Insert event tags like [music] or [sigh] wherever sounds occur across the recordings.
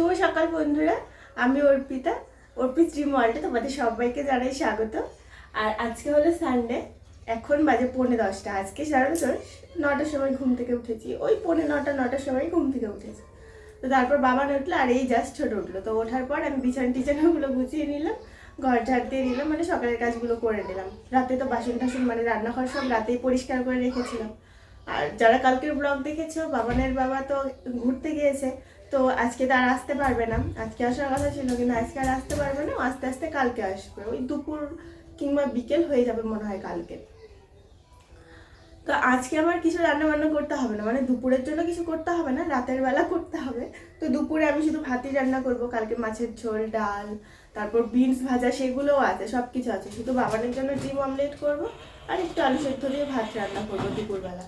শুভ সকাল বন্ধুরা, আমি অর্পিতা। অর্পিত শ্রী মলটা তোমাদের সবাইকে জানাই স্বাগত। আর আজকে হলো সানডে এখন বাজে পৌনে দশটা। আজকে জানো তো নটার সময় ঘুম থেকে উঠেছি। ওই পৌনে নটা, নটার সময় ঘুম থেকে উঠেছি। তো তারপর বাবা উঠল আর এই জাস্ট ছোট উঠল। তো ওঠার পর আমি বিছানা টিছানাগুলো গুছিয়ে নিলাম, ঘর ঝাড় দিয়ে নিলাম মানে সকালের কাজগুলো করে নিলাম। রাতে তো বাসন টাসন মানে রান্নাঘর সব রাতেই পরিষ্কার করে রেখেছিলাম। আর যারা কালকের ব্লগ দেখেছ, বাবানের বাবা তো ঘুরতে গিয়েছে তো আজকে তো আর আসতে পারবে না। আজকে আসার কথা ছিল কিন্তু আজকে আর আসতে পারবে না। আস্তে আস্তে কালকে আসবে। ওই দুপুর কিংবা বিকেল হয়ে যাবে মনে হয় কালকে। তো আজকে আমার কিছু রান্না বান্না করতে হবে না। মানে দুপুরের জন্য কিছু করতে হবে না, রাতের বেলা করতে হবে। তো দুপুরে আমি শুধু ভাতই রান্না করব। কালকে মাছের ঝোল, ডাল, তারপর বিনস ভাজা সেগুলোও আছে সব কিছু আছে। শুধু বাবানের জন্য ডিম অমলেট করব আর একটু আলু সেদ্ধ দিয়ে ভাত রান্না করব দুপুরবেলা।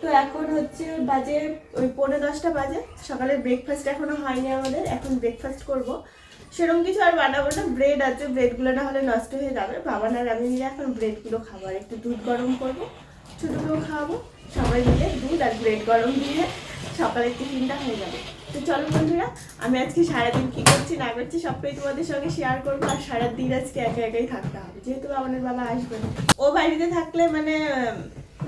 তো এখন হচ্ছে বাজে ওই পৌনে দশটা বাজে। সকালের ব্রেকফাস্ট এখনও হয়নি আমাদের, এখন ব্রেকফাস্ট করব। সেরকম কিছু আর বানাবো না ব্রেড আছে ব্রেডগুলো না হলে নষ্ট হয়ে যাবে। বাবা আর আমি মিলে এখন ব্রেডগুলো খাব আর একটু দুধ গরম করব। ছোটোকেও খাওয়াবো, সবাই মিলে দুধ আর ব্রেড গরম দিয়ে সকালের টিফিনটা হয়ে যাবে। তো চলো বন্ধুরা, আমি আজকে সারাদিন কী করছি না করছি সবটাই তোমাদের সঙ্গে শেয়ার করব আর সারাদিন আজকে একা একাই থাকতে হবে। যেহেতু আমাদের বাবা আসবে না। ও বাড়িতে থাকলে মানে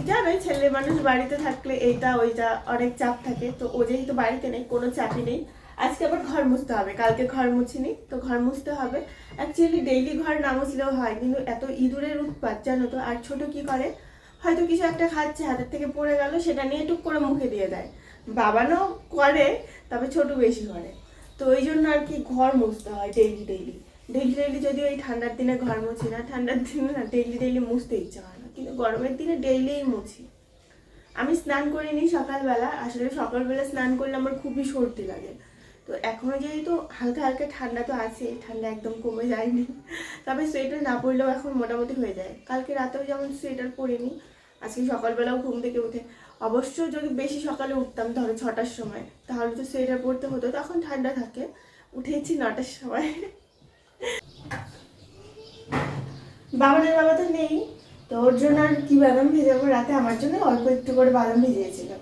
জানোই, ছেলে মানুষ বাড়িতে থাকলে এইটা ওইটা অনেক চাপ থাকে। তো ও যেহেতু বাড়িতে নেই, কোনো চাপই নেই। আজকে আবার ঘর মুছতে হবে, কালকে ঘর মুছিনি, তো ঘর মুছতে হবে। অ্যাকচুয়ালি ডেইলি ঘর না মুছলেও হয়, কিন্তু এত ইঁদুরের উৎপাত, জানো তো। আর ছোট কি করে? হয়তো কিছু একটা খাচ্ছে, হাতের থেকে পড়ে গেল, সেটা নিয়ে টুক করে মুখে দিয়ে দেয়। বাবানও করে, তবে ছোট বেশি করে। তো ওই জন্য আর কি ঘর মুছতে হয় ডেইলি ডেইলি ডেইলি ডেইলি যদি ওই ঠান্ডার দিনে ঘর মুছি না, ঠান্ডার দিনে না ডেইলি ডেইলি মুছতে ইচ্ছা হয় না। কিন্তু গরমের দিনে ডেইলিই মুছি। আমি স্নান করিনি সকালবেলা, আসলে সকালবেলা স্নান করলে আমার খুবই সর্দি লাগে। তো এখনও যেহেতু হালকা হালকা ঠান্ডা তো আছে ঠান্ডা একদম কমে যায়নি। তবে সোয়েটার না পরলেও এখন মোটামুটি হয়ে যায়। কালকে রাতেও যেমন সোয়েটার পরিনি, আজকে সকালবেলাও ঘুম থেকে উঠে। অবশ্য যদি বেশি সকালে উঠতাম ধরো ছটার সময়, তাহলে তো সোয়েটার পরতে হতো, তখন ঠান্ডা থাকে। উঠেছি নটার সময়। বাবানের বাবা তো নেই, তো ওর জন্য আর কি বাদাম ভেজাবো? রাতে আমার জন্য অল্প একটু করে বাদাম ভিজিয়েছিলাম।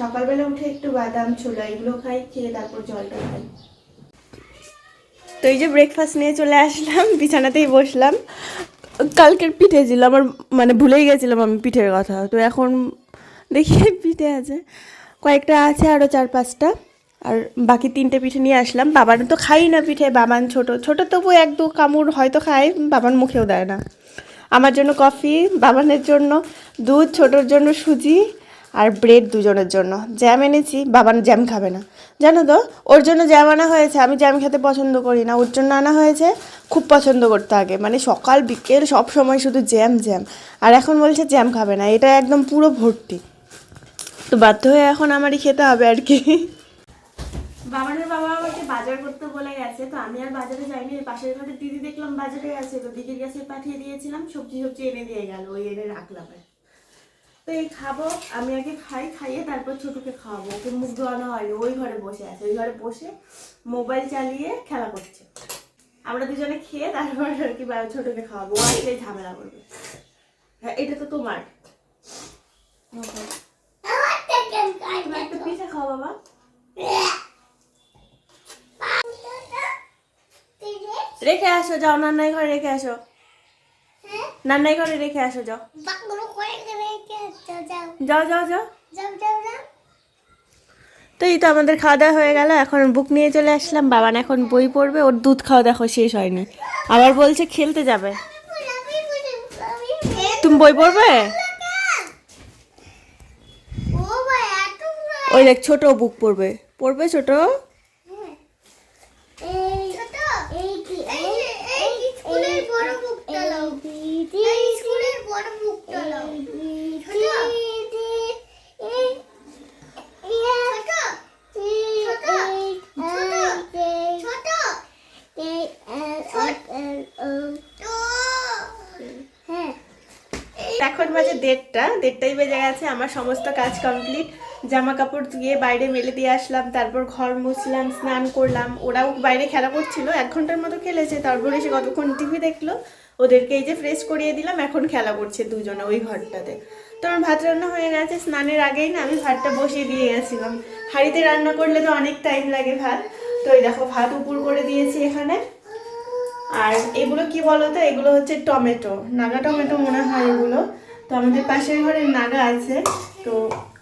সকালবেলা উঠে একটু বাদাম, ছোলা এগুলো খাই, খেয়ে তারপর জলটা খাই। তো এই যে ব্রেকফাস্ট নিয়ে চলে আসলাম, বিছানাতেই বসলাম। কালকের পিঠে ছিল, আমার মানে ভুলেই গেছিলাম আমি পিঠের কথা। তো এখন দেখি পিঠে আছে। কয়েকটা আছে আরও চার পাঁচটা। আর বাকি তিনটে পিঠে নিয়ে আসলাম। বাবান তো খাই না পিঠে, বাবান ছোট। ছোট তবু এক দু কামড় হয়তো খায়, বাবান মুখেও দেয় না। আমার জন্য কফি, বাবানের জন্য দুধ, ছোটোর জন্য সুজি আর ব্রেড দুজনের জন্য। জ্যাম এনেছি, বাবান জ্যাম খাবে না। জানো তো, ওর জন্য জ্যাম আনা হয়েছে, আমি জ্যাম খেতে পছন্দ করি না। ওর জন্য আনা হয়েছে, খুব পছন্দ করতে আগে। মানে সকাল, বিকেল সব সময় শুধু জ্যাম জ্যাম। আর এখন বলছে জ্যাম খাবে না, এটা একদম পুরো ভর্তি। তো বাধ্য হয়ে এখন আমারই খেতে হবে আর কি। বাবানের বাবা আমাকে বাজার করতে বলে গেছে তো আমি আর বাজারে যাইনি পাশের ঘরে দিদি দেখলাম বাজারে গেছে তো দিদির কাছে পাঠিয়ে দিয়েছিলাম সবজি সবজি এনে দিয়ে গেল ওই এনে রাখলাম আর। তো এই খাব আমি আগে খাই খাইয়ে তারপর ছোটকে খাওয়াবো ওকে মুখ ধোয়ানো হয়নি ওই ঘরে বসে আছে ওই ঘরে বসে মোবাইল চালিয়ে খেলা করছে। আমরা দুজনে খেয়ে তারপর আর কি ছোটকে খাওয়াবো ও আসলে ঝামেলা করবে। হ্যাঁ এটা তো তোমার। তুমি একটা পিঠা খাও বাবা। [laughs] রেখে আসো যাও নান্নাই ঘরে রেখে আসো। নান্নাই ঘরে রেখে আসো যাও। যাও। যাও যাও তো এই তো আমাদের খাওয়া দাওয়া হয়ে গেল এখন বুক নিয়ে চলে আসলাম বাবান এখন বই পড়বে ওর দুধ খাওয়া দেখো শেষ হয়নি। আবার বলছে খেলতে যাবে। তুমি বই পড়বে? ওই দেখ ছোট বুক পড়বে। পড়বে ছোট? দেড়টাই বেজে গেছে, আমার সমস্ত কাজ কমপ্লিট জামা কাপড় ধুয়ে বাইরে মেলে দিয়ে আসলাম, তারপর ঘর মুছলাম, স্নান করলাম। ওরাও বাইরে খেলা করছিল, এক ঘণ্টার মতো খেলেছে, তারপর এসে কতক্ষণ টিভি দেখল, ওদেরকে এই যে ফ্রেশ করিয়ে দিলাম, এখন খেলা করছে দুজনে ওই ঘরটাতে। তো আমার ভাত রান্না হয়ে গেছে, স্নানের আগেই না আমি ভাতটা বসিয়ে দিয়ে গেছিলাম। হাঁড়িতে রান্না করলে তো অনেক টাইম লাগে ভাত। তো এই দেখো, ভাত উপর করে দিয়েছি এখানে। আর এগুলো কি বলতো? এগুলো হচ্ছে টমেটো। নাগা টমেটো মনে হয় এগুলো। তো আমাদের পাশের ঘরে নাগা আছে। তো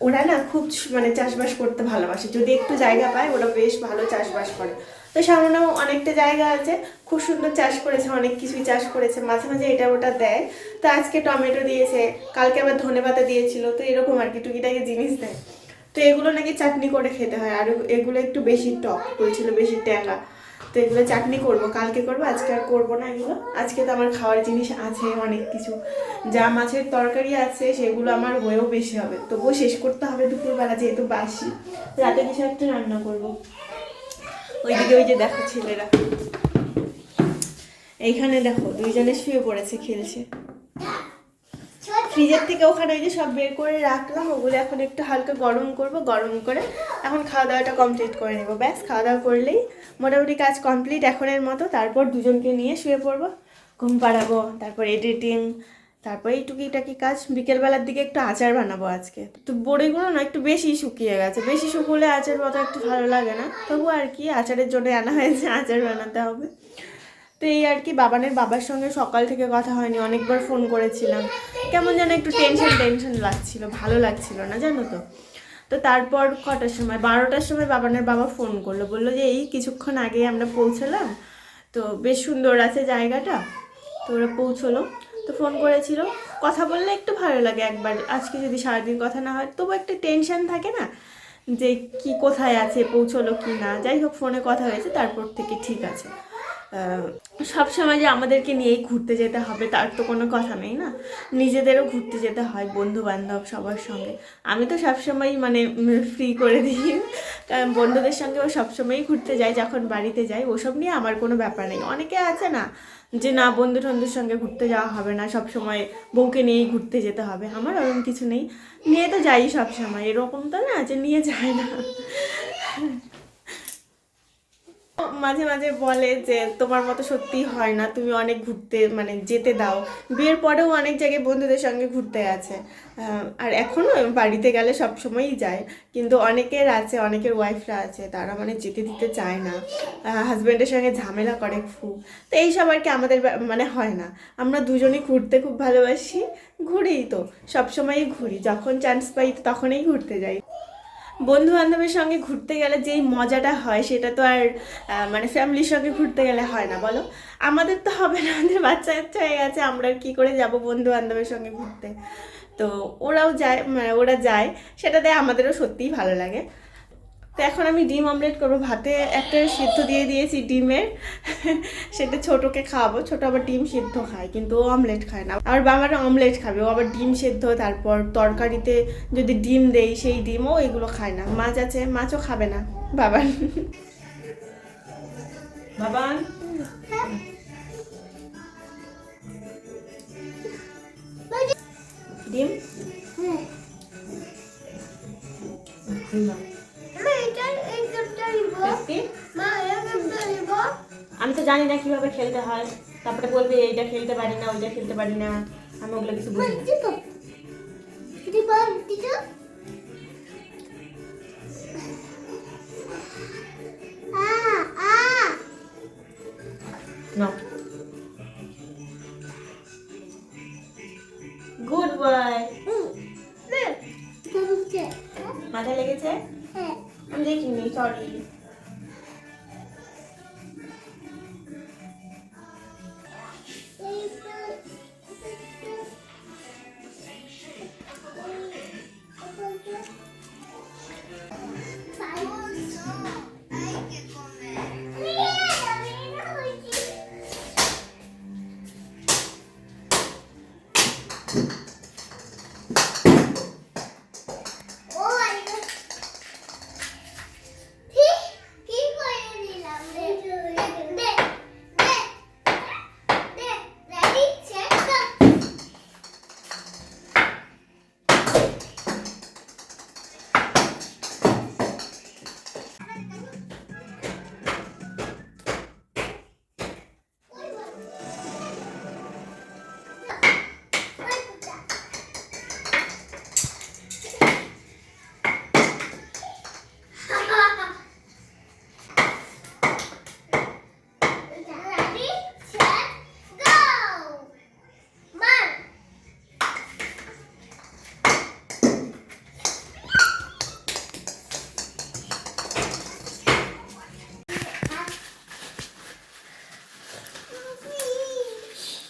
ওরা না খুব মানে চাষবাস করতে ভালোবাসে। যদি একটু জায়গা পায়, ওরা বেশ ভালো চাষবাস করে। তো সামনেও অনেকটা জায়গা আছে। খুব সুন্দর চাষ করেছে, অনেক কিছুই চাষ করেছে। মাঝে মাঝে এটা ওটা দেয়। তো আজকে টমেটো দিয়েছে, কালকে আবার ধনে পাতা দিয়েছিল। তো এরকম আর কি, টুকিটাকি জিনিস দেয়। তো এগুলো নাকি চাটনি করে খেতে হয়। আর এগুলো একটু বেশি টক, বলছিল বেশি ট্যাঙ্গা তো এগুলো চাটনি করব, কালকে করব, আজকে আর করব না এগুলো। আজকে তো আমার খাওয়ার জিনিস আছে, অনেক কিছু। যা মাছের তরকারি আছে, সেগুলো আমার হয়েও বেশি হবে। তবুও শেষ করতে হবে দুপুরবেলা, যেহেতু বাসি। রাতে কিছু একটা রান্না করব। ওইদিকে ওই যে দেখো ছেলেরা। এইখানে দেখো, দুইজনে শুয়ে পড়েছে, খেলছে। ফ্রিজের থেকে ওখানে ওই যে সব বের করে রাখলাম, ওগুলো এখন একটু হালকা গরম করব, গরম করে এখন খাওয়া দাওয়াটা কমপ্লিট করে নেব। ব্যাস খাওয়া দাওয়া করলেই মোটামুটি কাজ কমপ্লিট এখনের মতো। তারপর দুজনকে নিয়ে শুয়ে পড়ব, ঘুম পাড়াবো, তারপর এডিটিং তারপর এই টুকিটাকি কাজ। বিকেলবেলার দিকে একটু আচার বানাবো আজকে। তো বড়িগুলো না, একটু বেশি শুকিয়ে গেছে। বেশি শুকলে আচার মতো একটু ভালো লাগে না। তবু আর কি, আচারের জন্য আনা হয়েছে, আচার বানাতে হবে। তো এই আর কি, বাবানের বাবার সঙ্গে সকাল থেকে কথা হয়নি, অনেকবার ফোন করেছিলাম। কেমন যেন একটু টেনশন টেনশন লাগছিল, ভালো লাগছিল না, জানো তো? তো তারপর কটার সময়? বারোটার সময় বাবানের বাবা ফোন করল। বলল যে, এই কিছুক্ষণ আগে আমরা পৌঁছলাম। তো বেশ সুন্দর আছে জায়গাটা। তো ওরা পৌঁছলো। তো ফোন করেছিল। কথা বললে একটু ভালো লাগে একবার। আজকে যদি সারাদিন কথা না হয়, তবু একটা টেনশন থাকে না যে, কি কোথায় আছে, পৌঁছলো কি না? যাই হোক ফোনে কথা হয়েছে, তারপর থেকে ঠিক আছে। সব সময় যে আমাদেরকে নিয়েই ঘুরতে যেতে হবে, তার তো কোনো কথা নেই না? নিজেদেরও ঘুরতে যেতে হয় বন্ধু বান্ধব সবার সঙ্গে। আমি তো সবসময় মানে ফ্রি করে দিই। কারণ বন্ধুদের সঙ্গেও সবসময়ই ঘুরতে যাই, যখন বাড়িতে যাই। ওসব নিয়ে আমার কোনো ব্যাপার নেই। অনেকে আছে না, যে না বন্ধু টন্ধুর সঙ্গে ঘুরতে যাওয়া হবে না সব সময় বউকে নিয়েই ঘুরতে যেতে হবে। আমার ওরকম কিছু নেই। নিয়ে তো যাই সব সময় এরকম তো না, যে নিয়ে যায় না। মাঝে মাঝে বলে যে, তোমার মতো সত্যি হয় না, তুমি অনেক ঘুরতে মানে যেতে দাও। বিয়ের পরেও অনেক জায়গায় বন্ধুদের সঙ্গে ঘুরতে আছে আর এখনও বাড়িতে গেলে সব সময়ই যায়। কিন্তু অনেকের আছে, অনেকের ওয়াইফরা আছে, তারা মানে যেতে দিতে চায় না। হাজব্যান্ডের সঙ্গে ঝামেলা করে খুব। তো এইসব আর কি আমাদের মানে হয় না। আমরা দুজনেই ঘুরতে খুব ভালোবাসি, ঘুরি তো সবসময়ই ঘুরি। যখন চান্স পাই, তখনই ঘুরতে যাই। বন্ধু বান্ধবের সঙ্গে ঘুরতে গেলে যেই মজাটা হয়, সেটা তো আর মানে ফ্যামিলির সঙ্গে ঘুরতে গেলে হয় না, বলো? আমাদের তো হবে না, আমাদের বাচ্চা হয়ে গেছে, আমরা আর কি করে যাব বন্ধু বান্ধবের সঙ্গে ঘুরতে? তো ওরাও যায় মানে ওরা যায়, সেটাতে আমাদেরও সত্যিই ভালো লাগে। তো এখন আমি ডিম অমলেট করব। ভাতে একটা সিদ্ধ দিয়ে দিয়েছি ডিমের। সেটা ছোটোকে খাওয়াবো। ছোটো আবার ডিম সিদ্ধ খায় কিন্তু ও অমলেট খায় না। আমার বাবারা অমলেট খাবে। ও আবার ডিম সেদ্ধ তারপর তরকারিতে যদি ডিম দেই সেই ডিমও এগুলো খায় না। মাছ আছে মাছও খাবে না। বাবার বাবান। জানি না কীভাবে খেলতে হয়। তারপরে বলবে, এইটা খেলতে পারি না, ওইটা খেলতে পারি না। আমি ওগুলো কিছু বুঝি না।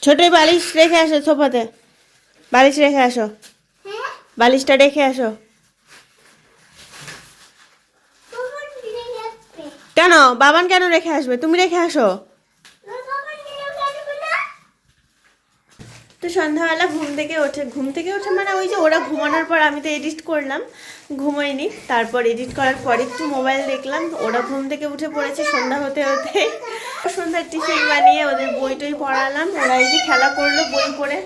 ছোটই বালিশ রেখে আসো সোফাতে। বালিশ রেখে আসো। বালিশটা রেখে আসো। কেন? বাবান কেন রেখে আসবে? তুমি রেখে আসো বাবান দিলে যাবে না তো সন্ধ্যাবেলা ঘুম থেকে ওঠে, ঘুম থেকে ওঠে মানে ওই যে ওরা ঘুমানোর পর আমি তো এডিট করলাম ঘুমোইনি তারপর এডিট করার পর একটু মোবাইল দেখলাম ওরা ঘুম থেকে উঠে পড়েছে সন্ধ্যা হতে হতে। সন্ধ্যার টিফিন বানিয়ে ওদের বই টই পড়ালাম, ওরা এই যে খেলা করল বই পড়ে।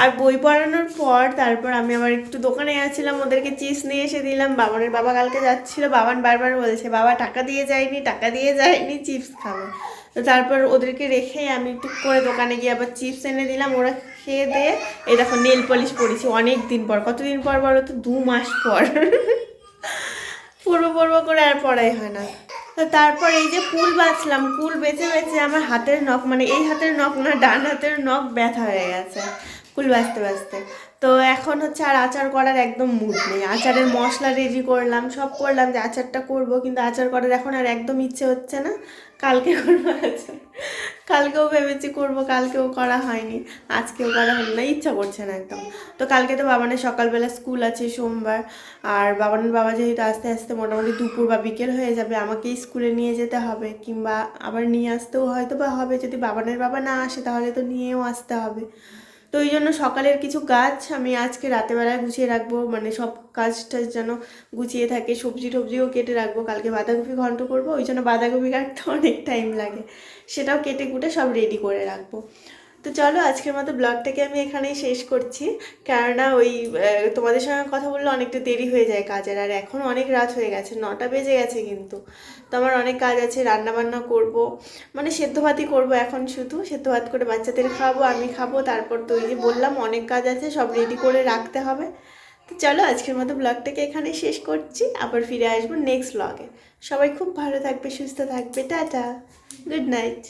আর বই পড়ানোর পর তারপর আমি আবার একটু দোকানে গেছিলাম, ওদেরকে চিপস নিয়ে এসে দিলাম। বাবানের বাবা কালকে যাচ্ছিল, বাবান বারবার বলছে, বাবা, টাকা দিয়ে যায়নি, টাকা দিয়ে যায়নি, চিপস খাবে। তো তারপর ওদেরকে রেখে আমি টুক করে দোকানে গিয়ে আবার চিপস এনে দিলাম, ওরা খেয়ে দিয়ে, এই দেখো নেল পলিশ পরেছি অনেক দিন পর। কতদিন পর বলো তো? দু মাস পর। পূর্ব পূর্ব করে আর পড়াই হয় না। তো তারপর এই যে কুল বাঁচলাম, কুল বেঁচে বেঁচে আমার হাতের নখ মানে এই হাতের নখ না, ডান হাতের নখ ব্যথা হয়ে গেছে। কুল বাঁচতে বাঁচতে। তো এখন হচ্ছে আর আচার করার একদম মুড নেই। আচারের মশলা রেডি করলাম, সব করলাম যে আচারটা করব, কিন্তু আচার করার এখন আর একদম ইচ্ছে হচ্ছে না। কালকে করব আচার। কালকেও ভেবেছি করব, কালকেও করা হয়নি। আজকেও করা হলো না, ইচ্ছা করছে না একদম। তো কালকে তো বাবানের সকালবেলা স্কুল আছে সোমবার, আর বাবানের বাবা যেহেতু আস্তে আস্তে মোটামুটি দুপুর বা বিকেল হয়ে যাবে আমাকেই স্কুলে নিয়ে যেতে হবে, কিংবা আবার নিয়ে আসতেও হয়তো বা হবে। যদি বাবানের বাবা না আসে, তাহলে তো নিয়েও আসতে হবে। তো এই জন্য সকালের কিছু গাছ আমি আজকে রাতে বেলায় গুছিয়ে রাখব। মানে সব কাজটা যেন গুছিয়ে থাকে, সবজি টবজিও কেটে রাখব। কালকে বাঁধাকপি ঘন্ট করব, ওই জন্য বাঁধাকপি কাটতে অনেক টাইম লাগে। সেটাও কেটে কুটে সব রেডি করে রাখব। তো চলো আজকের মতো ব্লগটাকে আমি এখানেই শেষ করছি। কেননা ওই তোমাদের সঙ্গে কথা বললে অনেকটা দেরি হয়ে যায় কাজের, আর এখন অনেক রাত হয়ে গেছে, নটা বেজে গেছে কিন্তু। তো আমার অনেক কাজ আছে রান্না বান্না করব মানে সেদ্ধ ভাতই করব এখন শুধু, সেদ্ধ ভাত করে বাচ্চাদের খাব আমি খাব, তারপর তো ওই যে বললাম অনেক কাজ আছে, সব রেডি করে রাখতে হবে। তো চলো আজকের মতো ব্লগটাকে এখানেই শেষ করছি, আবার ফিরে আসব নেক্সট ব্লগে সবাই খুব ভালো থাকবে, সুস্থ থাকবে, টাটা গুড নাইট